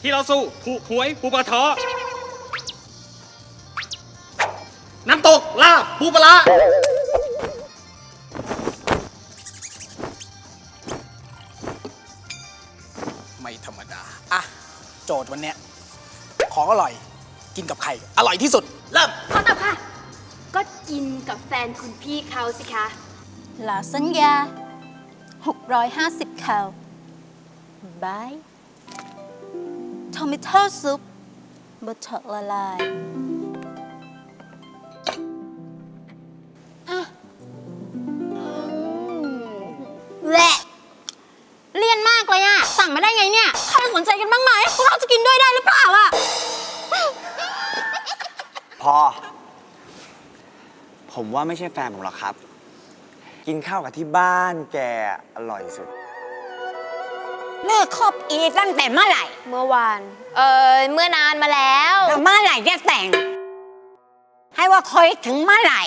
ที่เราสู้ถูกหวยปูปลาท้อน้ำตกลาบปูปลาร้าไม่ธรรมดา อะ โจทย์วันเนี้ยของอร่อยกินกับไข่อร่อยที่สุด เริ่ม ขอตอบค่ะ ก็กินกับแฟนคุณพี่เขาสิคะ ลาซานญ่า650แคลบายท อมิโตซุปบัตเตอร์ละลายแหละเลี่ยนมากเลยอะสั่งมาได้ไงเนี่ย ใครสนใจกันบ้างไหมพวกเราจะกินด้วยได้หรือเปล่าอะพอ ผมว่าไม่ใช่แฟนผมหรอกครับ กินข้าวกับที่บ้านแกอร่อยสุด เลิกคบอีตั้งแต่เมื่อไหร่เมื่อวาน เออเมื่อนานมาแล้วแล้วเมื่อไหร่จะแต่ง ให้ว่าคอยถึงเมื่อไหร่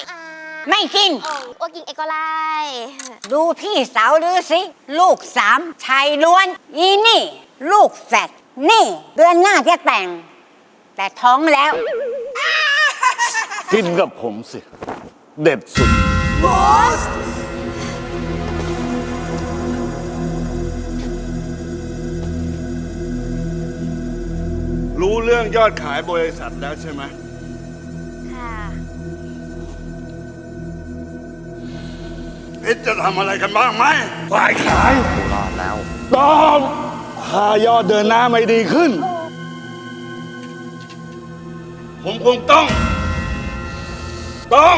ไม่กิน โอ้โอกิงเอกโกไลดูพี่สาวดูสิ ลูกสามชายล้วน อีนี่ ลูกแฝดนี่ เดือนหน้าจะแต่ง แต่ท้องแล้ว กินกับผมสิ เด็ดสุด รู้เรื่องยอดขายบริษัทแล้วใช่ไหมค่ะเอ๊ะจะทำอะไรกันบ้างไหมฝ่ายขายรอดแล้ว ต้องถ้ายอดเดินหน้าไม่ดีขึ้น ผมคงต้อง ต้อง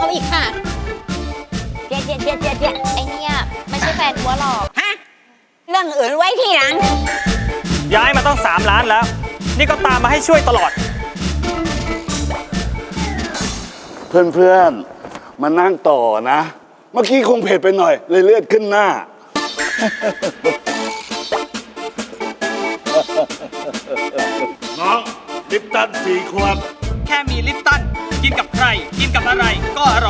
เอาอีกค่ะเดี๋ยวเดี๋ยวเดี๋ยวเดี๋ยวเดี๋ยวไอเนี่ยไม่ใช่แฟนวัวหรอกฮะเรื่องอื่นไว้ที่หลัง ย้ายมาต้อง 3 ล้านแล้ว นี่ก็ตามมาให้ช่วยตลอด เพื่อนๆ มานั่งต่อนะ เมื่อกี้คงเผ็ดไปหน่อย เลยเลือดขึ้นหน้า น้องลิปตันสี่ขวดแค่มีลิปตัน กินกับใคร กินกับอะไรก็อร่อย